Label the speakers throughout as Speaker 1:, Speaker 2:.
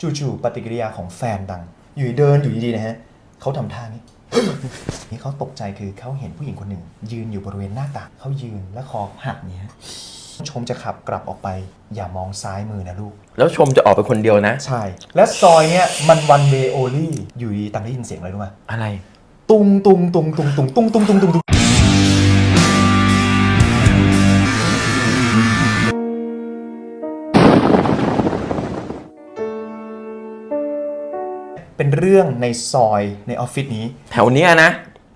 Speaker 1: จู่ๆปฏิกิริยาของแฟนดัง อยู่เดินอยู่ดีๆนะฮะเขาทำท่านี้ นี่เขาตกใจคือเขาเห็นผู้หญิงคนหนึ่ง ยืนอยู่บริเวณหน้าต่างเขายืนและคอหักเนี่ยฮะชมจะขับกลับออกไป อย่ามองซ้ายมือนะลูก
Speaker 2: แล้วชมจะออกไปคนเดียวนะ
Speaker 1: ใช่ และซอยเนี่ยมันวันเวโอลี่อยู่ดีตังได้ยินเสียงอะไรรู้ไหม
Speaker 2: อะไร
Speaker 1: ตุงตุงตุงตุงตุงตุงตุงตุงตุง เป็นเรื่องในซอยในออฟฟิศนี้
Speaker 2: แถวเนี้ยนะ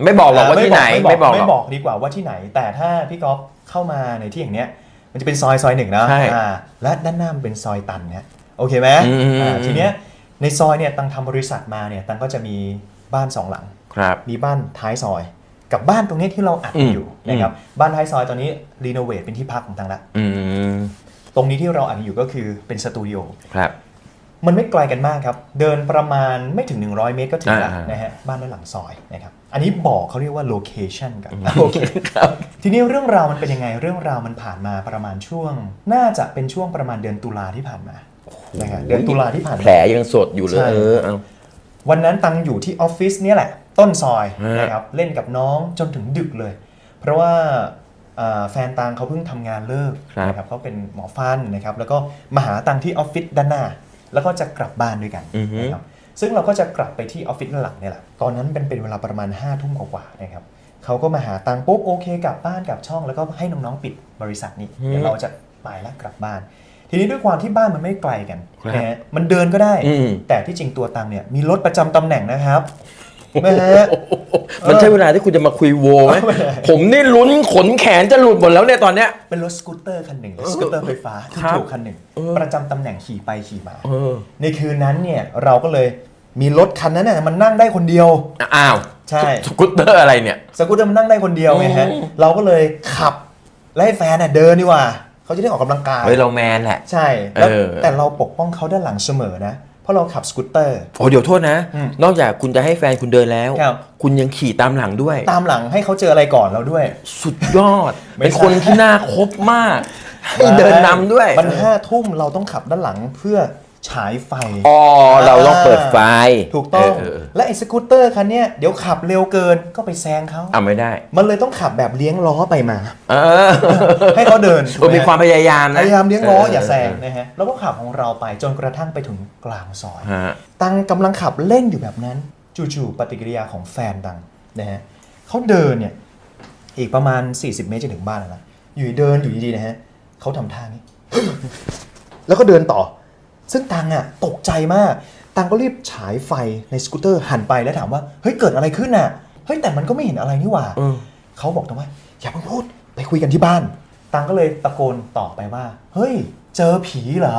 Speaker 2: ไม่บอกหรอกว่าที่ไหน
Speaker 1: ไม่บอก
Speaker 2: หร
Speaker 1: ไม่
Speaker 2: อก
Speaker 1: บอกดีกว่าว่าที่ไหน แต่ถ้าพี่ก๊อฟเข้ามาในที่อย่างเนี้ย มันจะเป็นซอยซอยหนึ่งนะ
Speaker 2: ใช่
Speaker 1: อ่าและด้านหน้ามันเป็นซอยตันเนี่ยโอเคไหม
Speaker 2: อืม
Speaker 1: อ่าทีเนี้ยในซอยเนี่ยตังทำบริษัทมาเนี่ยตังก็จะมีบ้านสองหลัง
Speaker 2: ครับ
Speaker 1: มีบ้านท้ายซอย กับบ้านตรงนี้ที่เราอัด
Speaker 2: อืม
Speaker 1: อยู่นะครับบ้านท้ายซอยตอนนี้รีโนเวทเป็นที่พักของตังละ
Speaker 2: อืม
Speaker 1: ตรงนี้ที่เราอัดอยู่ก็คือเป็นสตูดิโอ
Speaker 2: ครับ
Speaker 1: มันไม่ไกลกันมากครับ เดินประมาณไม่ถึง 100 เมตรก็ถึงแล้ว
Speaker 2: อ่า
Speaker 1: นะฮะบ้านด้านหลังซอยนะครับอันนี้บอกเขาเรียกว่าโลเคชันกันโอเคทีนี้เรื่องราวมันเป็นยังไงเรื่องราวมันผ่านมาประมาณช่วง น่าจะเป็นช่วงประมาณเดือนตุลาที่ผ่านมานะฮะเดือนตุลาที่ผ่าน
Speaker 2: แผล
Speaker 1: มา
Speaker 2: ยังสดอยู่เล
Speaker 1: ใช่
Speaker 2: ยเออเอา
Speaker 1: วันนั้นตังอยู่ที่ออฟฟิศเนี่ยแหละ ต้นซอย
Speaker 2: ฮะ
Speaker 1: นะครับเล่นกับน้องจนถึงดึกเลย เพราะว่าอ่าแฟนตังเขาเพิ่งทำงานเลิกนะครับเขาเป็นหมอฟันนะครับแล้วก็มาหาตังที่ออฟฟิศด้านหน้า แล้วก็จะกลับบ้านด้วยกัน
Speaker 2: อือฮึ
Speaker 1: นะครับซึ่งเราก็จะกลับไปที่ออฟฟิศด้านหลังเนี่ยแหละตอนนั้นเป็นเป็นเวลาประมาณ5้าทุ่มกว่าๆนะครับเขาก็มาหาตังปุ๊บโอเคกลับบ้านกลับช่องแล้วก็ให้น้องๆปิดบริษัทนี้เดี๋ยวเราจะไปแล้วกลับบ้าน ทีนี้ด้วยความที่บ้านมันไม่ไกลกันนะฮะมันเดินก็ได้
Speaker 2: อืม
Speaker 1: แต่ที่จริงตัวตังเนี่ยมีรถประจำตำแหน่งนะครับ นะฮะ
Speaker 2: มันใช่เวลาที่คุณจะมาคุยโวไหมผมนี่ลุ้นขนแขนจะหลุดหมดแล้วเนี่ยตอนเนี้ย
Speaker 1: เป็นรถสกูตเตอร์คันหนึ่งสกูตเตอร์ไฟฟ้าที่
Speaker 2: ครับ
Speaker 1: ถูกคันหนึ่ง
Speaker 2: เออ
Speaker 1: ประจำตำแหน่งขี่ไปขี่มา
Speaker 2: เออ
Speaker 1: ในคืนนั้นเนี่ยเราก็เลยมีรถคันนั้นน่ะมันนั่งได้คนเดียว
Speaker 2: อ้าว
Speaker 1: ใช่
Speaker 2: สกูตเตอร์อะไรเนี่ย
Speaker 1: สกูตเตอร์มันนั่งได้คนเดียวไงฮะ
Speaker 2: อืม
Speaker 1: เราก็เลยขับแล้วให้แฟนน่ะเดินดีกว่าเขาจะได้ออกกำลังกาย
Speaker 2: เฮ้ยเราแมนแหละ
Speaker 1: ใช่แล้ว
Speaker 2: เออ
Speaker 1: แต่เราปกป้องเขาด้านหลังเสมอนะเพ ราะเราขับสกูตเตอร์
Speaker 2: โอ้เดี๋ยวโทษนะ
Speaker 1: อืม
Speaker 2: นอกจากคุณจะให้แฟนคุณเดินแล้ว
Speaker 1: ครับ
Speaker 2: คุณยังขี่ตามหลังด้วย
Speaker 1: ตามหลังให้เขาเจออะไรก่อนเราด้วย
Speaker 2: สุดยอด
Speaker 1: ไม่
Speaker 2: เป็น
Speaker 1: ใช่
Speaker 2: คนที่น่าคบมาก ให้เดินนำด้วย
Speaker 1: มันห้าทุ่มเราต้องขับด้านหลังเพื่อฉายไฟ
Speaker 2: อ๋อ เราต้องเปิดไฟ
Speaker 1: ถูกต้อง
Speaker 2: เเและ
Speaker 1: ไอ้สกูตเตอร์คันเนี้ยเดี๋ยวขับเร็วเกินก็ไปแซงเขา
Speaker 2: เอาไม่ได้
Speaker 1: มันเลยต้องขับแบบเลี้ยงล้อไปมา
Speaker 2: เออ
Speaker 1: ให้เขาเดิน
Speaker 2: เออมีความพยายาม
Speaker 1: พ
Speaker 2: นะ
Speaker 1: ยายามเลี้ยงล้ออย่าแซง
Speaker 2: เนะ
Speaker 1: ฮะแล้วก็ขับของเราไปจนกระทั่งไปถึงกลางซอย
Speaker 2: ฮะ
Speaker 1: ตังกำลังขับเล่นอยู่แบบนั้น จู่ๆปฏิกิริยาของแฟนตังนะฮะเขาเดินเนี่ยอีกประมาณ 40 เมตรจะถึงบ้านแล้วนะอยู่เดินอยู่ดีๆนะฮะเขาทำท่านี้ แล้วก็เดินต่อ ซึ่งตังอะตกใจมาก ตังก็รีบฉายไฟในสกูตเตอร์หันไปแล้วถามว่าเฮ้ยเกิดอะไรขึ้นน่ะเฮ้ยแต่มันก็ไม่เห็นอะไรนี่หว่า
Speaker 2: เออ
Speaker 1: เขาบอกตังว่าอย่าเพิ่งพูดไปคุยกันที่บ้าน ตังก็เลยตะโกนตอบไปว่า เฮ้ย เจอผีเหรอ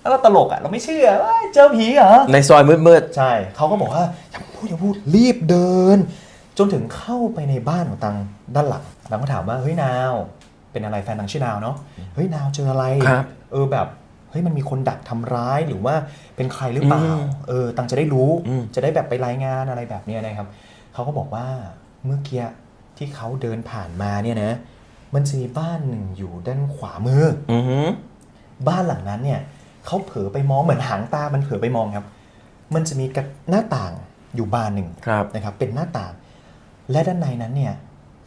Speaker 1: แล้วเราตลกอะเราไม่เชื่อเอ้ยเจอผีเหรอ
Speaker 2: ในซอยมืด
Speaker 1: ใช่ เขาก็บอกว่าอย่าพูดอย่าพูดรีบเดิน จนถึงเข้าไปในบ้านของตังด้านหลังตังก็ถามว่าเฮ้ยนาว เป็นอะไรแฟนตังชื่อนาวเนาะเฮ้ยนาวเจออะไร
Speaker 2: ครับ
Speaker 1: เออแบบ เฮ้ยมันมีคนดักทำร้ายหรือว่าเป็นใครหรือเปล่า
Speaker 2: อืม
Speaker 1: เออตังจะได้รู้
Speaker 2: อืม
Speaker 1: จะได้แบบไปรายงานอะไรแบบเนี้ยนะครับเขาก็บอกว่าเมื่อกี้ที่เขาเดินผ่านมาเนี่ยนะมันจะมีบ้านหนึ่งอยู่ด้านขวามือ
Speaker 2: ๆอือหือ
Speaker 1: บ้านหลังนั้นเนี่ยเขาเผลอไปมองเหมือนหางตา มันเผลอไปมองครับ มันจะมีกระหน้าต่างอยู่บานหนึ่ง
Speaker 2: ครับ
Speaker 1: นะครับ เป็นหน้าต่าง และด้านในนั้นเนี่ย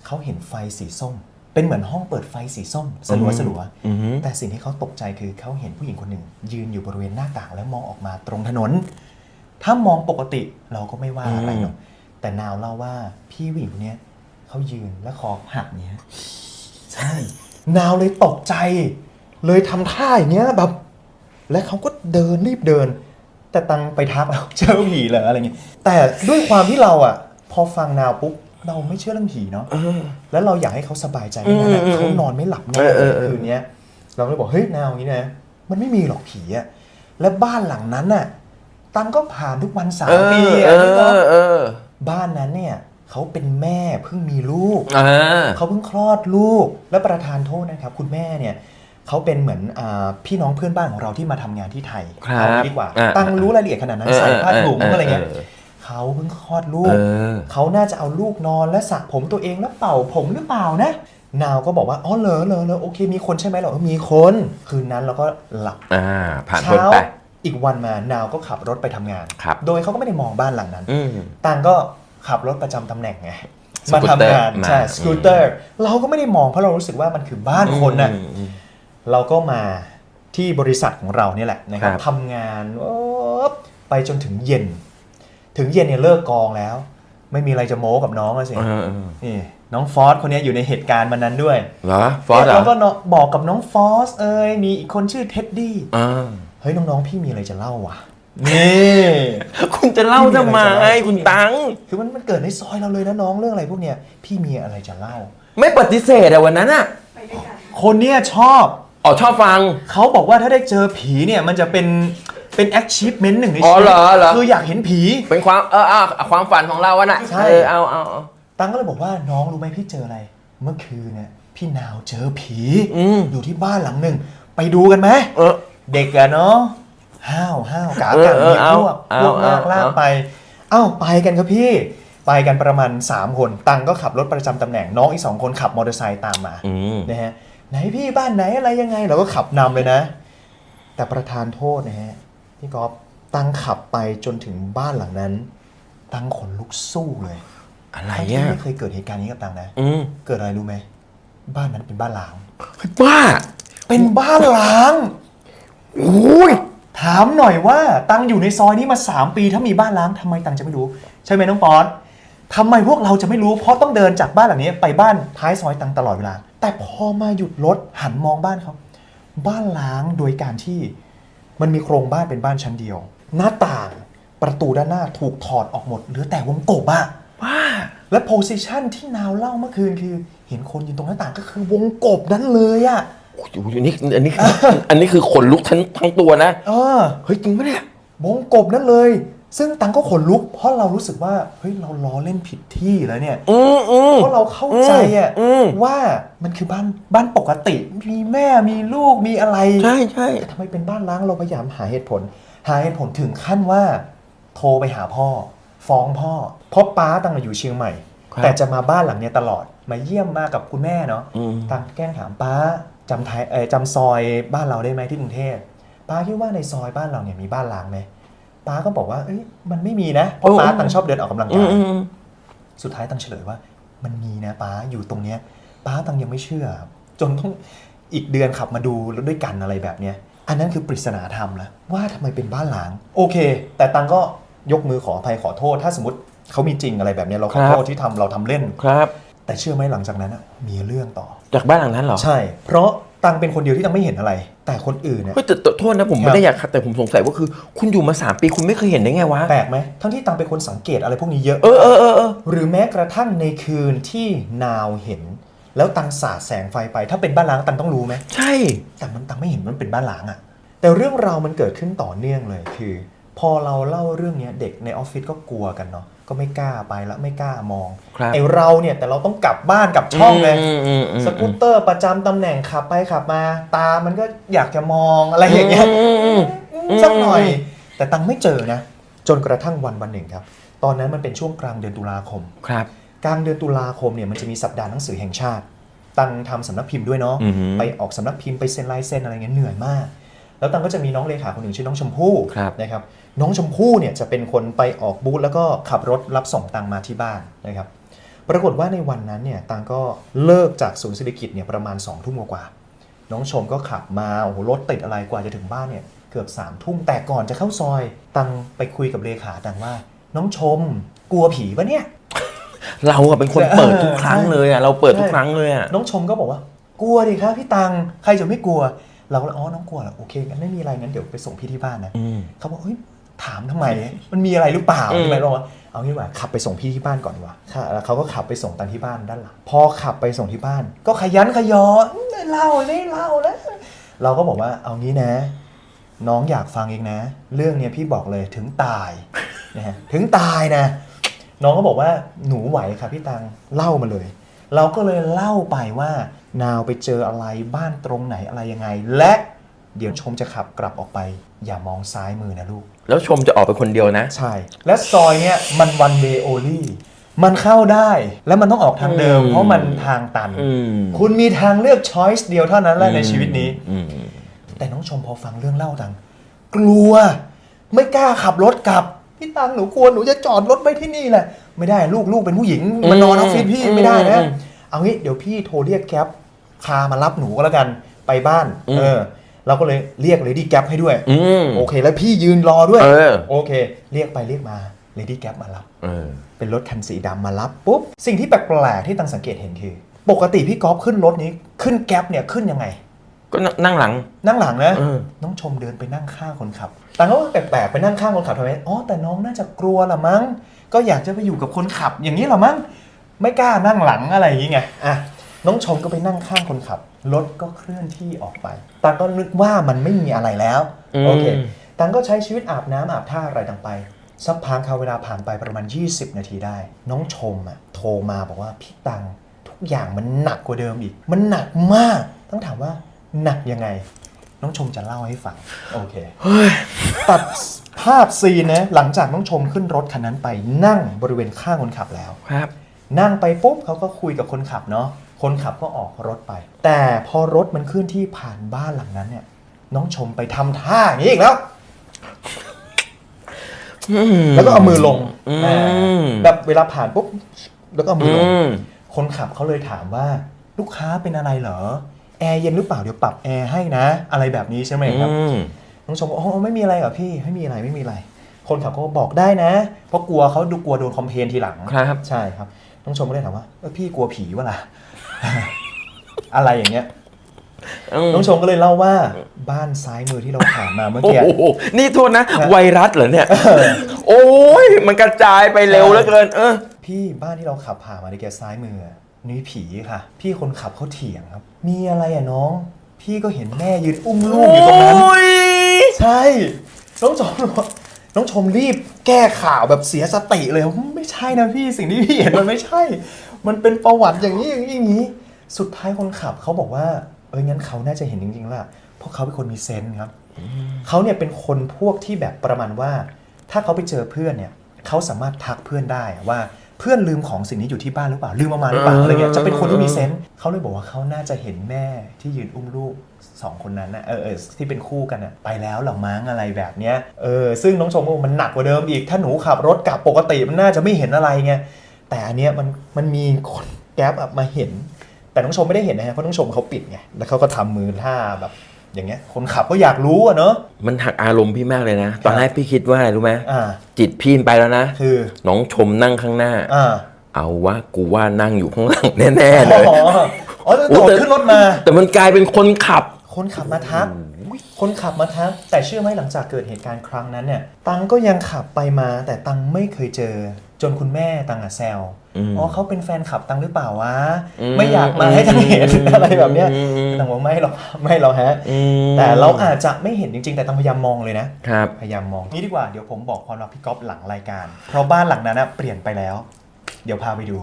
Speaker 1: เขาเห็นไฟสีส้ม เป็นเหมือนห้องเปิดไฟสีส้มสลัวสลัวๆ
Speaker 2: อือหือ
Speaker 1: แต่สิ่งที่เขาตกใจคือเขาเห็นผู้หญิงคนหนึ่ง ยืนอยู่บริเวณหน้าต่างแล้วมองออกมาตรงถนน ถ้ามองปกติเราก็ไม่ว่าอะไรหรอกแต่นาวเล่าว่าพี่ผู้หญิงคนเนี้ยเขายืนและคอหักเนี้ยใช่นาวเลยตกใจ เลยทำท่าอย่างเงี้ยแบบและเขาก็เดินรีบเดิน แต่ตังไปทักเอาเจอผีเหรออะไรเงี้ยแต่ด้วยความที่เราอะ พอฟังนาวปุ๊บ เราไม่เชื่อเรื่องผีเนาะ
Speaker 2: เออ
Speaker 1: แล้วเราอยากให้เขาสบายใจไม่งั้นอะ
Speaker 2: อืมอืม
Speaker 1: เขานอนไม่หลับแน่
Speaker 2: เออเออเออ
Speaker 1: คืนเนี้ย เราก็เลยบอกเฮ้ยนาวอย่างนี้นะมันไม่มีหรอกผีอะและบ้านหลังนั้นน่ะตังก็ผ่านทุกวันเสา
Speaker 2: เอ
Speaker 1: ร์ปี
Speaker 2: อเอ
Speaker 1: อะนึกออก
Speaker 2: อเออ
Speaker 1: บ้านนั้นเนี่ยเขาเป็นแม่เพิ่งมีลูก
Speaker 2: อ่า
Speaker 1: เขาเพิ่งคลอดลูกและประธานโทษนะครับ คุณแม่เนี่ยเขาเป็นเหมือนอาพี่น้องเพื่อนบ้านของเราที่มาทำงานที่ไทย
Speaker 2: ครับ
Speaker 1: เอางี้ดีกว่า
Speaker 2: อ่า
Speaker 1: ตังรู้รายละเอียดขนาดนั้นใส่ผ้าถุงอะไรเงี้ย เขาเพิ่งคลอดลู
Speaker 2: เอกอ
Speaker 1: เขาน่าจะเอาลูกนอนและสระผมตัวเองแล้วเป่าผมหรือเปล่านะ นาวก็บอกว่าอ๋อเหรอเหรอเหรอโอเค มีคนใช่ไหมเหรอเออมีคนคืนนั้นเราก็หลับ
Speaker 2: อ่า ผ่านพ้นไป
Speaker 1: เอีกวันมานาวก็ขับรถไปทำงาน
Speaker 2: ครับ
Speaker 1: โดยเขาก็ไม่ได้มองบ้านหลังนั้น
Speaker 2: อืม
Speaker 1: ตังก็ขับรถประจำตำแหน่งไง
Speaker 2: ส
Speaker 1: มา
Speaker 2: กูต
Speaker 1: ทำ
Speaker 2: เตอร์
Speaker 1: งาน
Speaker 2: มา
Speaker 1: ใช่สกูตเตอร์ เราก็ไม่ได้มองเพราะเรารู้สึกว่ามันคือบ้านคนน่ะ
Speaker 2: อืมอืม
Speaker 1: เราก็มาที่บริษัทของเราเนี่ยแหละนะครับ
Speaker 2: ครับ
Speaker 1: ทำงานโอ๊บไปจนถึงเย็น ถึงเย็นเนี่ยเลิกกองแล้ว ไม่มีอะไรจะโม้กับน้องอะสิ
Speaker 2: เออเออ
Speaker 1: นี่น้องฟอสคนเนี้ยอยู่ในเหตุการณ์มันนั้นด้วย
Speaker 2: เหรอฟอสเหรอ
Speaker 1: แล้วก็เนาะบอกกับน้องฟอสเอ้ยมีอีกคนชื่อเท็ดดี้
Speaker 2: อ่า
Speaker 1: เฮ้ยน้องๆพี่มีอะไรจะเล่าว่ะนี่
Speaker 2: คุณจะเล่าทำไมคุณตัง
Speaker 1: คือมันมันเกิดในซอยเราเลยนะน้องเรื่องอะไรพวกเนี้ยพี่มีอะไรจะเล่า
Speaker 2: ไม่ปฏิเสธอะวันนั้นอะ
Speaker 3: ไปด้วยกัน
Speaker 1: คนเนี้ยชอบ
Speaker 2: อ๋อชอบฟัง
Speaker 1: เขาบอกว่าถ้าได้เจอผีเนี่ยมันจะเป็น เป็น achievement หนึ่งใน
Speaker 2: อ๋อ
Speaker 1: ชีวิ
Speaker 2: เหร
Speaker 1: ต
Speaker 2: อเหรอ
Speaker 1: คืออยากเห็นผี
Speaker 2: เป็นความเออเอาความฝันของเราอะน่ะ
Speaker 1: ใช่
Speaker 2: เออเอาเอาเอา
Speaker 1: ตังก็เลยบอกว่าน้องรู้ไหมพี่เจออะไร เมื่อคืนเนี่ยพี่นาวเจอผี
Speaker 2: อืม
Speaker 1: อยู่ที่บ้านหลังหนึ่งไปดูกันไหม
Speaker 2: เออ
Speaker 1: เด็กอะเนาะห้าวห้าวกา
Speaker 2: เออ
Speaker 1: กัน
Speaker 2: เอ
Speaker 1: มี
Speaker 2: อเอา
Speaker 1: พวก
Speaker 2: เอา
Speaker 1: พวกลาก
Speaker 2: เอา
Speaker 1: ลาก
Speaker 2: เอา
Speaker 1: ไป เอ้าไปกันครับพี่ ไปกันประมาณ 3 คน ตังก็ขับรถประจำตำแหน่งน้องอีกสองคนขับมอเตอร์ไซค์ตามมา
Speaker 2: อืม
Speaker 1: นะฮะไหนพี่บ้านไหนอะไรยังไงเราก็ขับนำเลยนะ แต่ประธานโทษนะฮะ พี่ก๊อฟตังขับไปจนถึงบ้านหลังนั้น ตังขนลุกสู้เลย
Speaker 2: อะไร
Speaker 1: ทั้งที่
Speaker 2: อะ
Speaker 1: ไม่เคยเกิดเหตุการณ์นี้กับตังนะ
Speaker 2: อืม
Speaker 1: เกิดอะไรรู้ไหม บ้านนั้นเป็นบ้านล้าง
Speaker 2: บ้า
Speaker 1: เป็นบ้านล้าง
Speaker 2: โอ้ย
Speaker 1: ถามหน่อยว่า ตังอยู่ในซอยนี้มา 3 ปีถ้ามีบ้านล้างทำไมตังจะไม่รู้ ใช่ไหมน้องปอนทำไมพวกเราจะไม่รู้ เพราะต้องเดินจากบ้านหลังนี้ ไปบ้านท้ายซอยตังตลอดเวลา แต่พอมาหยุดรถหันมองบ้านเขาบ้านล้างโดยการที่ มันมีโครงบ้านเป็นบ้านชั้นเดียว หน้าต่างประตูด้านหน้าถูกถอดออกหมดเหลือแต่วงกบอะ
Speaker 2: บ้า
Speaker 1: และโพสิชันที่นาวเล่าเมื่อคืนคือ เห็นคนยืนตรงหน้าต่างก็คือวงกบนั้นเลยอะ
Speaker 2: โอ้ยอันนี้อันนี้คืออันนี้คือขนลุกทั้งทั้งตัวนะ
Speaker 1: เออ
Speaker 2: เฮ้ยจริงปะเนี่ย
Speaker 1: วงกบนั่นเลย ซึ่งตังก็ขนลุก เพราะเรารู้สึกว่าเฮ้ยเราล้อเล่นผิดที่แล้วเนี่ย
Speaker 2: อืมอืม
Speaker 1: เพราะเราเข้าใจอะ
Speaker 2: อืม
Speaker 1: ว่ามันคือบ้านบ้านปกติ มีแม่มีลูกมีอะไร
Speaker 2: ใช่ใช่
Speaker 1: แต่ทำไมเป็นบ้านล้างเราพยายามหาเหตุผล หาเหตุผลถึงขั้นว่า โทรไปหาพ่อ ฟ้องพ่อ เพราะป้าตังอยู่เชียงใหม่
Speaker 2: ครับ
Speaker 1: แต่จะมาบ้านหลังเนี้ยตลอดมาเยี่ยมมากับคุณแม่เนาะ
Speaker 2: อืม
Speaker 1: ตังแกล้งถามป้าจำไทยเออจำซอยบ้านเราได้ไหมที่กรุงเทพป้าคิดว่าในซอยบ้านเราเนี่ยมีบ้านล้างไหม ป้าก็บอกว่าเอ้ยมันไม่มีนะเพราะ
Speaker 2: โอ้
Speaker 1: ป้าตังชอบเดินออกกำลัง
Speaker 2: อื
Speaker 1: กามย
Speaker 2: อืมอืม
Speaker 1: สุดท้ายตังเฉลยว่า มันมีนะป้าอยู่ตรงเนี้ยป้าตังยังไม่เชื่อ จนต้องอีกเดือนขับมาดูแล้วด้วยกันอะไรแบบเนี้ยอันนั้นคือปริศนาธรรมแล้วว่าทำไมเป็นบ้านล้างโอเค แต่ตังก็ยกมือขออภัยขอโทษ ถ้าสมมติเขามีจริงอะไรแบบเนี้ยเราขอโทษที่ทำเราทำเล่น
Speaker 2: ครับ
Speaker 1: แต่เชื่อไหมหลังจากนั้นอะมีเรื่องต่อ
Speaker 2: จากบ้านหลังนั้นเหรอ
Speaker 1: ใช่ เพราะตังเป็นคนเดียวที่ตังไม่เห็นอะไร แต่คนอื่นเนี่ย
Speaker 2: เฮ้ยแต่แต่โทษนะผม
Speaker 1: ครั
Speaker 2: ไม่
Speaker 1: บ
Speaker 2: ได้อยากขัดแต่ผมสงสัยว่าคือ คุณอยู่มาสามปีคุณไม่เคยเห็นได้ไงวะ
Speaker 1: แปลกไหมทั้งที่ตังเป็นคนสังเกตอะไรพวกนี้เยอะ
Speaker 2: เออเออเออเออ
Speaker 1: หรือแม้กระทั่งในคืนที่นาวเห็น แล้วตังสาดแสงไฟไป ถ้าเป็นบ้านล้างตังต้องรู้ไหม
Speaker 2: ใช่
Speaker 1: แต่มันตังไม่เห็นมันเป็นบ้านล้างอะแต่เรื่องราวมันเกิดขึ้นต่อเนื่องเลยคือ พอเราเล่าเรื่องเนี้ยเด็กในออฟฟิศก็กลัวกันเนาะก็ไม่กล้าไปแล้วไม่กล้ามอง
Speaker 2: ครับ
Speaker 1: ไอเราเนี่ยแต่เราต้องกลับบ้านกลับช่องเลย
Speaker 2: มอืมอืม
Speaker 1: สกูตเตอร์ประจำตำแหน่งขับไปขับมา ตามันก็อยากจะมองอะไรอย่างเงี้ย
Speaker 2: อืมอืม
Speaker 1: สักหน่อย แต่ตังไม่เจอนะ จนกระทั่งวันวันหนึ่งครับ ตอนนั้นมันเป็นช่วงกลางเดือนตุลาคม
Speaker 2: ครับ
Speaker 1: กลางเดือนตุลาคมเนี่ยมันจะมีสัปดาห์หนังสือแห่งชาติ ตังทำสำนักพิมพ์ด้วยเนาะ
Speaker 2: อือหือ
Speaker 1: ไปออกสำนักพิมพ์ไปเซ็นลายเซ็นอะไรเงี้ยเหนื่อยมาก แล้วตังก็จะมีน้องเลขาคนหนึ่งชื่อน้องชมพู่
Speaker 2: ครับ
Speaker 1: นะครับน้องชมพู่เนี่ยจะเป็นคนไปออกบูธแล้วก็ขับรถรับส่งตังมาที่บ้านนะครับปรากฏว่าในวันนั้นเนี่ยตังก็เลิกจากศูนย์เศรษฐกิจเนี่ยประมาณ2องทุ่มกว่าๆน้องชมก็ขับมาโอ้โหรถติดอะไรกว่าจะถึงบ้านเนี่ยเกือบ3ามทุ่มแต่ก่อนจะเข้าซอย ตังไปคุยกับเลขาตังว่า น้องชมกลัวผีปะเนี่ย
Speaker 2: เราอะเป็นคน
Speaker 1: เออ
Speaker 2: เปิดทุกครั้งเลยอะเราเปิดทุก
Speaker 1: ใช่
Speaker 2: ครั้งเลยอะ
Speaker 1: น้องชมก็บอกว่า กลัวดิครับพี่ตังใครจะไม่กลัว เราก็เลยอ๋อน้องกลัวเหรอโอเคงั้นไม่มีอะไรงั้นเดี๋ยวไปส่งพี่ที่บ้านนะ
Speaker 2: อืม
Speaker 1: เขาบอกเฮ้ยถามทำไม มันมีอะไรหรือเปล่า
Speaker 2: อืม
Speaker 1: ทำไมเราว่าเอางี้ดีกว่าขับไปส่งพี่ที่บ้านก่อนดีกว่าค่ะแล้วเขาก็ขับไปส่งตังที่บ้านด้านหลังพอขับไปส่งที่บ้าน ก็ขยันขยอเล่าไม่เล่าแล้ว เราก็บอกว่าเอางี้นะ น้องอยากฟังเองนะ เรื่องเนี้ยพี่บอกเลยถึงตายนะฮะถึงตายนะ น้องก็บอกว่าหนูไหวค่ะพี่ตังเล่ามาเลย เราก็เลยเล่าไปว่า นาวไปเจออะไรบ้านตรงไหนอะไรยังไง และเดี๋ยวชมจะขับกลับออกไป อย่ามองซ้ายมือนะลูก
Speaker 2: แล้วชมจะออกไปคนเดียวนะ
Speaker 1: ใช่ และซอยเนี้ยมันวันเ a y โอลี่มันเข้าได้แล้วมันต้องออกทางเดิม
Speaker 2: อืม
Speaker 1: เพราะมันทางตัน
Speaker 2: อืม
Speaker 1: คุณมีทางเลือกช้อยส์เดียวเท่านั้นแหละในชีวิตนี้
Speaker 2: อืม
Speaker 1: แต่น้องชมพอฟังเรื่องเล่าตังกลัว ไม่กล้าขับรถกลับ พี่ตังหนูกลัวหนูจะจอดรถไว้ที่นี่แหละ ไม่ได้ลูกลูกเป็นผู้หญิงมานอนออฟฟิศพี่
Speaker 2: อืม
Speaker 1: ไม่ได้นะ
Speaker 2: อืม
Speaker 1: เอางี้เดี๋ยวพี่โทรเรียกแก๊ป พามารับหนูก็แล้วกันไปบ้าน
Speaker 2: อืม
Speaker 1: เออเราก็เลยเรียกเลดี้แก๊ปให้ด้วย
Speaker 2: อืม
Speaker 1: โอเค แล้วพี่ยืนรอด้วย
Speaker 2: เออ
Speaker 1: โอเค เรียกไปเรียกมาเลดี้แก๊ปมารับ
Speaker 2: เออ
Speaker 1: เป็นรถคันสีดำมารับปุ๊บสิ่งที่แปลกๆที่ตังสังเกตเห็นคือ ปกติพี่กอล์ฟขึ้นรถนี้ขึ้นแก๊ปเนี่ยขึ้นยังไง
Speaker 2: ก็นั่งหลัง
Speaker 1: นั่งหลังนะ
Speaker 2: เออ
Speaker 1: น้องชมเดินไปนั่งข้างคนขับตังก็ว่าแปลกๆไปนั่งข้างคนขับทำไมอ๋อแต่น้องน่าจะกลัวละมั้ง ก็อยากจะไปอยู่กับคนขับ อย่างนี้ละมั้งไม่กล้านั่งหลังอะไรอย่างงี้ไงอะ น้องชมก็ไปนั่งข้างคนขับ รถก็เคลื่อนที่ออกไป ตังก็นึกว่ามันไม่มีอะไรแล้วโอเค ตังก็ใช้ชีวิตอาบน้ำอาบท่าอะไรต่างไป สักพักค่ะเวลาผ่านไปประมาณ 20 นาทีได้ น้องชมอะโทรมาบอกว่าพี่ตังทุกอย่างมันหนักกว่าเดิมอีก มันหนักมาก ต้องถามว่าหนักยังไง น้องชมจะเล่าให้ฟัง โอเค ตัดภาพซีนนะ หลังจากน้องชมขึ้นรถคันนั้นไปนั่งบริเวณข้างคนขับแล้ว
Speaker 2: ครับ
Speaker 1: นั่งไปปุ๊บเขาก็คุยกับคนขับเนาะ คนขับก็ออกรถไป แต่พอรถมันเคลื่อนที่ผ่านบ้านหลังนั้นเนี่ย น้องชมไปทำท่าอย่างนี้อีกแล้ว แล้วก็เอามือลง
Speaker 2: อืม
Speaker 1: อ่าแบบเวลาผ่านปุ๊บแล้วก็เอามือลง
Speaker 2: อืม
Speaker 1: คนขับเขาเลยถามว่า ลูกค้าเป็นอะไรเหรอ แอร์เย็นหรือเปล่าเดี๋ยวปรับแอร์ให้นะ อะไรแบบนี้ใช่ไหมครับ
Speaker 2: อืม
Speaker 1: น้องชมบอกอ๋อไม่มีอะไรเหรอพี่ไม่มีอะไรไม่มีอะไร คนขับก็บอกได้นะ เพราะกลัวเขาดูกลัวโดนคอมเพลนทีหลัง
Speaker 2: ครับ
Speaker 1: ใช่ครับ น้องชมก็เลยถามว่าเออพี่กลัวผีวะล่ะ อะไรอย่างเงี้ยน้องชมก็เลยเล่าว่าบ้านซ้ายมือที่เราผ่านมาเมื่อ
Speaker 2: โอ้
Speaker 1: กี้
Speaker 2: โหนี่โทษนะ
Speaker 1: ครับ
Speaker 2: ไวรัสเหรอเนี่ย โอ้ย มันกระจายไปเร็วเหลือเกิน เออ
Speaker 1: พี่บ้านที่เราขับผ่านมาในแกซ้ายมืออะนี่ผีค่ะ พี่คนขับเขาเถียงครับ มีอะไรอะน้อง พี่ก็เห็นแม่ยืนอุ้มลูกอยู่ตรงนั้น
Speaker 2: โอ้ย
Speaker 1: ใช่ น้องชมบอกน้องชมรีบแก้ข่าวแบบเสียสติเลยว่าไม่ใช่นะพี่สิ่งที่พี่เห็นมันไม่ใช่ มันเป็นประวัติอย่างนี้อย่างนี้อย่างนี้ สุดท้ายคนขับเขาบอกว่า เอองั้นเขาน่าจะเห็นจริงๆล่ะเพราะเขาเป็นคนมีเซนส์ครับเขาเนี่ยเป็นคนพวกที่แบบประมาณว่า ถ้าเขาไปเจอเพื่อนเนี่ยเขาสามารถทักเพื่อนได้ว่าเพื่อนลืมของสิ่งนี้อยู่ที่บ้านหรือเปล่าลืมเอามาหรือเปล่าอะไรเงี้ยจะเป็นคนที่มีเซนส์เขาเลยบอกว่าเขาน่าจะเห็นแม่ที่ยืนอุ้มลูกสองคนนั้นนะเออเออที่เป็นคู่กันอะไปแล้วเหรอมั้งอะไรแบบเนี้ยเออซึ่งน้องชมบอกว่ามันหนักกว่าเดิมอีกถ้าหนูขับรถกลับปกติมันน่าจะไม่เห็นอะไรไง แต่อันเนี้ยมันมันมีคนแก๊ปอะมาเห็น แต่น้องชมไม่ได้เห็นนะฮะเพราะน้องชมเขาปิดไงแล้วเขาก็ทำมือท่าแบบ อย่างเงี้ย คนขับก็อยากรู้อะเนอะ
Speaker 2: มันหักอารมณ์พี่มากเลยนะ ตอนแรกพี่คิดว่าอะไรรู้ไหม
Speaker 1: อ่า
Speaker 2: จิตพี่ไปแล้วนะ
Speaker 1: คือ
Speaker 2: น้องชมนั่งข้างหน้า
Speaker 1: อ่า
Speaker 2: เอาวะกูว่านั่งอยู่ข้างหลังแน่ๆเลย
Speaker 1: อ๋ออ๋อจะ
Speaker 2: โอ้
Speaker 1: โดด
Speaker 2: แต่
Speaker 1: ขึ้นรถมา
Speaker 2: แต่มันกลายเป็นคนขับ
Speaker 1: คนขับมาทัก คนขับมาทัก แต่เชื่อไหมหลังจากเกิดเหตุการณ์ครั้งนั้นเนี่ย ตังก็ยังขับไปมา แต่ตังไม่เคยเจอ จนคุณแม่ตังอะแซว
Speaker 2: อืม
Speaker 1: อ๋อเขาเป็นแฟนขับตังหรือเปล่าวะ
Speaker 2: อืม
Speaker 1: ไม่อยากมาให้ตังเห็น
Speaker 2: อืม
Speaker 1: อะไรแบบเนี้ย
Speaker 2: อืม
Speaker 1: ตังบอกไม่หรอกไม่หรอกฮะ
Speaker 2: อืม
Speaker 1: แต่เราอาจจะไม่เห็นจริง ๆ แต่ตังพยายามมองเลยนะ
Speaker 2: ครับ
Speaker 1: พยายามมองนี่ดีกว่าเดี๋ยวผมบอกความลับพี่ก๊อฟหลังรายการ เพราะบ้านหลังนั้นนะเปลี่ยนไปแล้ว เดี๋ยวพาไปดู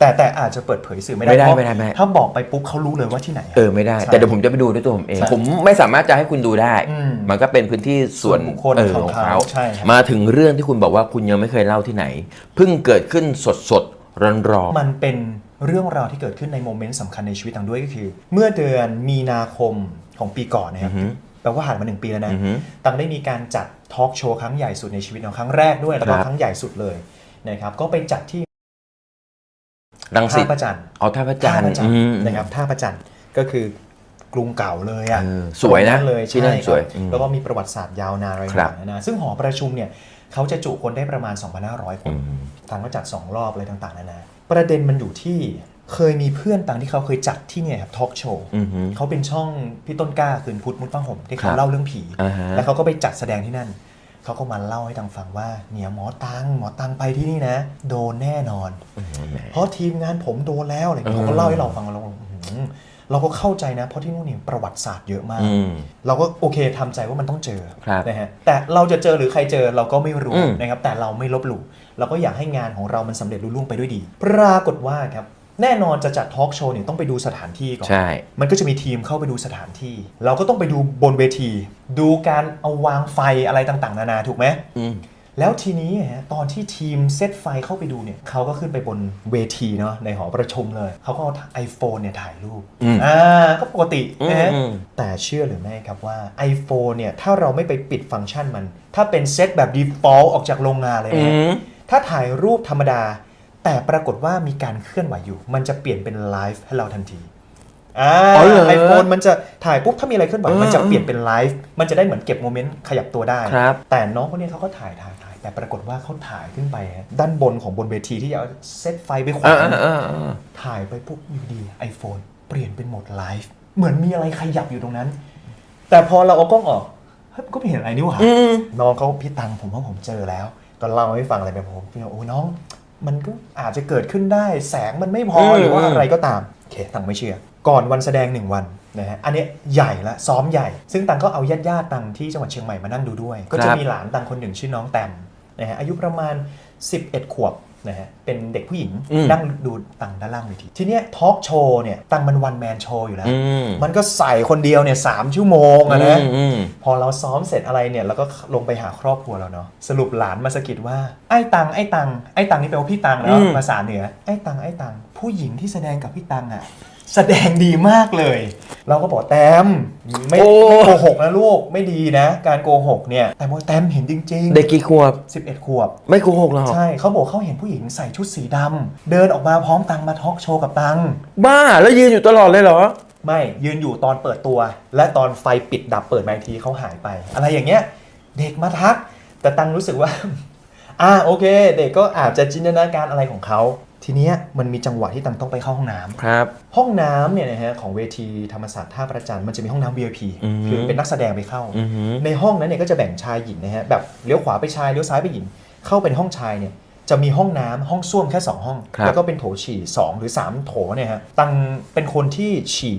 Speaker 1: แต่แต่อาจจะเปิดเผยสื่อไม่ได้
Speaker 2: ไม่ได้
Speaker 1: เพราะ
Speaker 2: ไม่ได้ไม่ได้
Speaker 1: ถ้าบอกไปปุ๊บเขารู้เลยว่าที่ไหนอะ
Speaker 2: เออไม่ได้
Speaker 1: ใช่
Speaker 2: แต่เดี๋ยวผมจะไปดูด้วยตัวผมเอง
Speaker 1: ใช่
Speaker 2: ผมไม่สามารถจะให้คุณดูได้
Speaker 1: อืม
Speaker 2: มันก็เป็นพื้นที่ส่วน
Speaker 1: ส่วนบุคคล
Speaker 2: เออ
Speaker 1: ของ
Speaker 2: ของ
Speaker 1: เขา
Speaker 2: เขา
Speaker 1: ใช่ครับ
Speaker 2: มาถึงเรื่องที่คุณบอกว่าคุณยังไม่เคยเล่าที่ไหน เพิ่งเกิดขึ้นสดสดร้อนร้อน
Speaker 1: มันเป็นเรื่องราวที่เกิดขึ้นในโมเมนต์สำคัญในชีวิตต่างด้วยก็คือ เมื่อเดือนมีนาคมของปีก่อนนะครับแปลว่าผ่านมาหนึ่งปีแล้วนะ
Speaker 2: อือฮึ
Speaker 1: ตังได้มีการจัดทอล์กโชว์ครั้งใหญ่สุดในชีวิตของครั้งแรกด้วย แล้วก็
Speaker 2: ครับ
Speaker 1: ครั้งใหญ่สุดเลยนะครับก็ไปจัดที่
Speaker 2: รังสิ
Speaker 1: ท่า
Speaker 2: ต
Speaker 1: ประจันทร์
Speaker 2: เอาท่าพระจันทร์
Speaker 1: ท่าพระจันท
Speaker 2: อื
Speaker 1: ร์
Speaker 2: ม
Speaker 1: นะครับท่าพระจันทร์ก็คือกรุงเก่าเลยอะ
Speaker 2: เออสวยนะ
Speaker 1: ตรงเลย
Speaker 2: ที่นั่น
Speaker 1: ใช่ครับ
Speaker 2: สวยอืม
Speaker 1: แล้วก็มีประวัติศาสตร์ยาวนานอะไร
Speaker 2: ครับ
Speaker 1: ต่างๆนานาซึ่งหอประชุมเนี่ยเขาจะจุคนได้ประมาณ 2,500 คน
Speaker 2: อืม
Speaker 1: ทางก็จัด 2 รอบอะไรต่างๆนานาประเด็นมันอยู่ที่เคยมีเพื่อนต่างที่เขาเคยจัดที่เนี่ยครับทอล์กโชว์
Speaker 2: อือฮึ
Speaker 1: เขาเป็นช่องพี่ต้นกล้าคืนพุทธมุดผ้าห่มที่
Speaker 2: ครั
Speaker 1: เขา
Speaker 2: บ
Speaker 1: เล่าเรื่องผี
Speaker 2: อ่าฮะ
Speaker 1: แล้วเขาก็ไปจัดแสดงที่นั่น เขาก็มาเล่าให้ทางฟังว่าเนี่ยหมอตังหมอตังไปที่นี่นะ โดนแน่นอน เพราะทีมงานผมโดนแล้วอะไรอย่างเงี้ย
Speaker 2: อืม
Speaker 1: เขาก็เล่าให้เราฟังเราก็อื้อหือเราก็เข้าใจนะ เพราะที่นู่นเนี่ยประวัติศาสตร์เยอะมาก
Speaker 2: อืม
Speaker 1: เราก็โอเคทำใจว่ามันต้องเจอ
Speaker 2: ครับ
Speaker 1: นะฮะแต่เราจะเจอหรือใครเจอเราก็ไม่รู้
Speaker 2: อืม
Speaker 1: นะครับแต่เราไม่ลบหลู่เราก็อยากให้งานของเรามันสำเร็จรุ่ล่วงไปด้วยดี ปรากฏว่าครับ แน่นอนจะจัดทอล์กโชว์เนี่ยต้องไปดูสถานที่ก่อน
Speaker 2: ใช่
Speaker 1: มันก็จะมีทีมเข้าไปดูสถานที่ เราก็ต้องไปดูบนเวที ดูการเอาวางไฟอะไรต่างๆ นานาถูกไหม
Speaker 2: อืม
Speaker 1: แล้วทีนี้ฮะตอนที่ทีมเซตไฟเข้าไปดูเนี่ยเขาก็ขึ้นไปบนเวทีเนาะในหอประชุมเลยเขาก็เอาไอโฟนเนี่ยถ่ายรูป
Speaker 2: อืม
Speaker 1: อ่าก็ปกตินะฮะ
Speaker 2: อืม
Speaker 1: แต่เชื่อหรือไม่ครับว่า iPhone เนี่ยถ้าเราไม่ไปปิดฟังก์ชันมัน ถ้าเป็นเซตแบบ default ออกจากโรงงานเลย
Speaker 2: อื
Speaker 1: นะ
Speaker 2: ม
Speaker 1: ถ้าถ่ายรูปธรรมดา แต่ปรากฏว่ามีการเคลื่อนไหวอยู่ มันจะเปลี่ยนเป็นไลฟ์ให้เราทันทีอ่า
Speaker 2: อ๋อเหรอ
Speaker 1: ไอโฟนมันจะถ่ายปุ๊บถ้ามีอะไรเคลื่อนไหว
Speaker 2: เออ
Speaker 1: มันจะเปลี่ยนเป็นไลฟ์มันจะได้เหมือนเก็บโมเมนต์ขยับตัวได้
Speaker 2: ครับ
Speaker 1: แต่น้องคนนี้เขาก็ถ่ายถ่ายถ่าย แต่ปรากฏว่าเขาถ่ายขึ้นไปฮะด้านบนของบนเวทีที่จะเอาเซตไฟไปขวา
Speaker 2: อ่างอ่าอ่า
Speaker 1: ถ่ายไปปุ๊บอยู่ดีไอโฟนเปลี่ยนเป็นโหมดไลฟ์เหมือนมีอะไรขยับอยู่ตรงนั้น แต่พอเราเอากล้องออกเฮ้ยมันก็ไม่เห็นอะไรนี่หว่า
Speaker 2: อืม
Speaker 1: น้องเขาพี่ตังผมว่าผมเจอแล้ว ก็เล่าให้ฟังอะไรไปผมพี่บอกโอ้น้อง มันก็อาจจะเกิดขึ้นได้แสงมันไม่พอ
Speaker 2: อืม
Speaker 1: หรือว่าอะไรก็ตามโอเคตังไม่เชื่อ ก่อนวันแสดงหนึ่งวันนะฮะอันเนี้ยใหญ่ละซ้อมใหญ่ ซึ่งตังก็เอาญาติญาติๆตังที่จังหวัดเชียงใหม่มานั่งดูด้วย ก็จะมีหลานตังคนหนึ่งชื่อน้องแตมนะฮะอายุประมาณ 11 ขวบ นะฮะเป็นเด็กผู้หญิง
Speaker 2: อืม
Speaker 1: นั่งดูตังด้านล่างเวทีทีเนี้ยทอล์กโชว์เนี่ยตังมันวันแมนโชว์อยู่แล้ว
Speaker 2: อืม
Speaker 1: มันก็ใส่คนเดียวเนี่ยสามชั่วโมงอะนะ
Speaker 2: อืมอืม
Speaker 1: พอเราซ้อมเสร็จอะไรเนี่ยเราก็ลงไปหาครอบครัวเราเนาะสรุปหลานมาสะกิดว่าไอ้ตังไอ้ตังไอ้ตังนี่แปลว่าพี่ตังแล้ว
Speaker 2: อืม
Speaker 1: ภาษาเหนือไอ้ตังไอ้ตังผู้หญิงที่แสดงกับพี่ตังอะ แสดงดีมากเลย เราก็บอกแตมไม่ไม่โกหกนะลูกไม่ดีนะ การโกหกเนี่ยแต่ว่าแตมเห็นจริง
Speaker 2: เด็กกี่ขวบ
Speaker 1: ๆ11ขวบ
Speaker 2: ไม่โกหกหรอก
Speaker 1: ใช่เขาบอกเขาเห็นผู้หญิงใส่ชุดสีดำเดินออกมาพร้อมตังมาทอล์กโชว์กับตัง
Speaker 2: บ้าแล้วยืนอยู่ตลอดเลยเหรอ
Speaker 1: ไม่ยืนอยู่ตอนเปิดตัว และตอนไฟปิดดับเปิดมาอีกทีเขาหายไป อะไรอย่างเงี้ย เด็กมาทัก แต่ตังรู้สึกว่า อ่าโอเค เด็กก็อาจจะจินตนาการอะไรของเขา ทีเนี้ยมันมีจังหวะที่ตังต้องไปเข้าห้องน้ำ
Speaker 2: ครับ
Speaker 1: ห้องน้ำเนี่ยนะฮะของเวทีธรรมศาสตร์ท่าประจันทร์มันจะมีห้องน้ำ VIP
Speaker 2: อือหือ
Speaker 1: คือเป็นนักแสดงไปเข้า
Speaker 2: อือหือ
Speaker 1: ในห้องนั้นเนี่ยก็จะแบ่งชายหญิงนะฮะแบบเลี้ยวขวาไปชายเลี้ยวซ้ายไปหญิง เข้าเป็นห้องชายเนี่ยจะมีห้องน้ำห้องส้วมแค่ 2 ห้อง
Speaker 2: ครับ
Speaker 1: แล้วก็เป็นโถฉี่ 2 หรือ 3 โถเนี่ยฮะตังเป็นคนที่ฉี่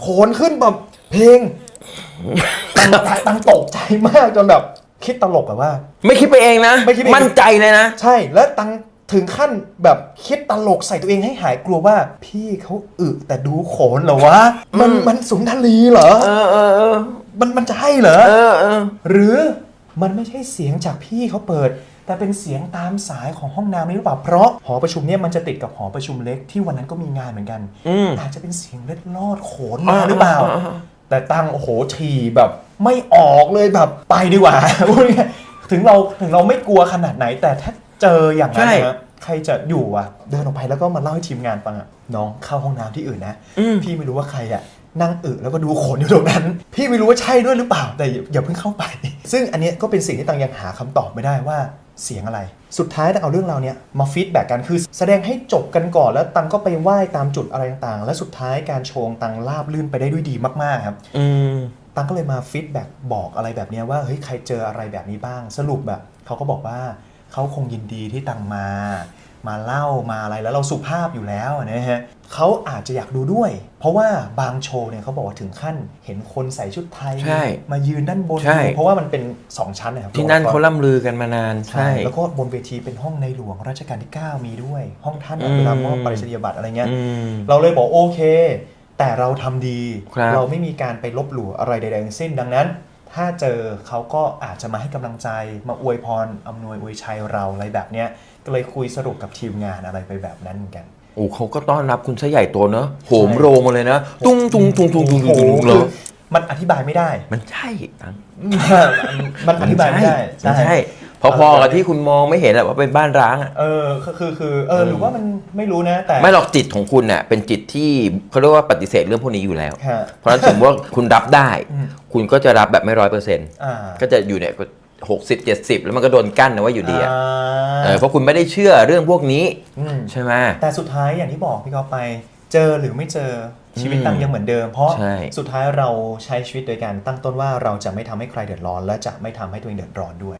Speaker 1: โขนขึ้นแบบเพลงตังตังตกใจมากจนแบบคิดตลกแบบว่า
Speaker 2: ไม่คิดไปเองนะ
Speaker 1: ไม่คิดไปเอง
Speaker 2: มั่นใจเลยนะ
Speaker 1: ใช่แล้วตังถึงขั้นแบบคิดตลกใส่ตัวเองให้หายกลัวว่า พี่เขาอึแต่ดูโขนเหรอวะ มัน
Speaker 2: อืม
Speaker 1: มันสุนทรีเหรอ
Speaker 2: เออเออเออ
Speaker 1: มันมันจะให้เหรอ
Speaker 2: เออเออ
Speaker 1: หรือมันไม่ใช่เสียงจากพี่เขาเปิด แต่เป็นเสียงตามสายของห้องน้ำนี้หรือเปล่า เพราะหอประชุมเนี่ยมันจะติดกับหอประชุมเล็กที่วันนั้นก็มีงานเหมือนกัน
Speaker 2: อืม
Speaker 1: อาจจะเป็นเสียงเล็ดลอดโขนมาหรือเปล่า
Speaker 2: อ่าอ่าอ่า
Speaker 1: แต่ตั้งโอ้โหทีแบบไม่ออกเลยแบบไปดีกว่า พูดง่ายๆถึงเราถึงเราไม่กลัวขนาดไหน แต่ถ้าเจออย่างนั้นนะใครจะอยู่อะ เดินออกไปแล้วก็มาเล่าให้ทีมงานฟังอะน้องเข้าห้องน้ำที่อื่นนะ
Speaker 2: อืม
Speaker 1: พี่ไม่รู้ว่าใครอะนั่งอึแล้วก็ดูขนอยู่ตรงนั้น พี่ไม่รู้ว่าใช่ด้วยหรือเปล่าแต่อย่าอย่าเพิ่งเข้าไป ซึ่งอันเนี้ยก็เป็นสิ่งที่ตังยังหาคำตอบไม่ได้ว่า เสียงอะไร สุดท้ายตังเอาเรื่องราวเนี้ยมาฟีดแบ็กกันคือแสดงให้จบกันก่อนแล้วตังก็ไปไหว้ตามจุดอะไรต่างๆ และสุดท้ายการโชว์ของตังราบลื่นไปได้ด้วยดีมากๆครับ
Speaker 2: อืม
Speaker 1: ตังก็เลยมาฟีดแบ็กบอกอะไรแบบเนี้ยว่าเฮ้ยใครเจออะไรแบบนี้บ้าง สรุปแบบเขาก็บอกว่าเขาคงยินดีที่ตังมา มาเล่ามาอะไรแล้วเราสุภาพอยู่แล้วนะฮะเขาอาจจะอยากดูด้วย เพราะว่าบางโชว์เนี่ยเขาบอกว่าถึงขั้นเห็นคนใส่ชุดไทย
Speaker 2: ใช่
Speaker 1: มายืนด้านบน
Speaker 2: ใช่
Speaker 1: เพราะว่ามันเป็น 2 ชั้นนะครับ
Speaker 2: ที่นั่นเขาล่ำลือกันมานาน
Speaker 1: ใช่
Speaker 2: ใช่
Speaker 1: แล้วก็บนเวทีเป็นห้องในหลวงรัชกาลที่ 9 มีด้วย ห้องท่าน
Speaker 2: อืม
Speaker 1: เวลามอบปริศนียบัตรอะไรเงี้ย
Speaker 2: อืม
Speaker 1: เราเลยบอกโอเค แต่เราทำดี
Speaker 2: ครับ
Speaker 1: เราไม่มีการไปลบหลู่อะไรใดๆทั้งสิ้นดังนั้น ถ้าเจอเขาก็อาจจะมาให้กำลังใจมาอวยพรอำนวยอวยชัยเราอะไรแบบเนี้ยก็เลยคุยสรุปกับทีมงานอะไรไปแบบนั้นเหมือนกัน
Speaker 2: โอ้เขาก็ต้อนรับคุณซะใหญ่โตเนอะโหมโรงมาเลยนะ ตุ้งตุ้งตุ้งตุ้งตุ้ง
Speaker 1: โอ้
Speaker 2: ตุ้ง
Speaker 1: โห
Speaker 2: ตุ้งเล
Speaker 1: คื
Speaker 2: ย
Speaker 1: อมันอธิบายไม่ได้
Speaker 2: มันใช่ตัง
Speaker 1: มันอธิบายไม่ได้
Speaker 2: มันใช่ พอๆกับที่คุณมองไม่เห็นแหละว่าเป็นบ้านร้างอะ
Speaker 1: เออคือคือคือเออหรือว่ามันไม่รู้นะแต่
Speaker 2: ไม่หรอกจิตของคุณน่ะเป็นจิตที่เขาเรียกว่าปฏิเสธเรื่องพวกนี้อยู่แล้ว
Speaker 1: ฮะ
Speaker 2: เพราะฉะนั้นสมมติว่าคุณรับได้
Speaker 1: อืม
Speaker 2: คุณก็จะรับแบบไม่ร้อยเปอร์เซ็นต์
Speaker 1: อ่า
Speaker 2: ก็จะอยู่เนี่ยหกสิบเจ็ดสิบแล้วมันก็โดนกั้นนะว่าอยู่ดีอะ
Speaker 1: อ่า
Speaker 2: เออเพราะคุณไม่ได้เชื่อเรื่องพวกนี้
Speaker 1: อืม
Speaker 2: ใช่ไหม
Speaker 1: แต่สุดท้ายอย่างที่บอกพี่กอฟไปเจอหรือไม่เจอชีวิต
Speaker 2: อืม
Speaker 1: ตังยังเหมือนเดิม เพราะ
Speaker 2: ใช่
Speaker 1: สุดท้ายเราใช้ชีวิตโดยการตั้งต้นว่าเราจะไม่ทำให้ใครเดือดร้อน และจะไม่ทำให้ตัวเองเดือดร้อนด้วย
Speaker 2: ค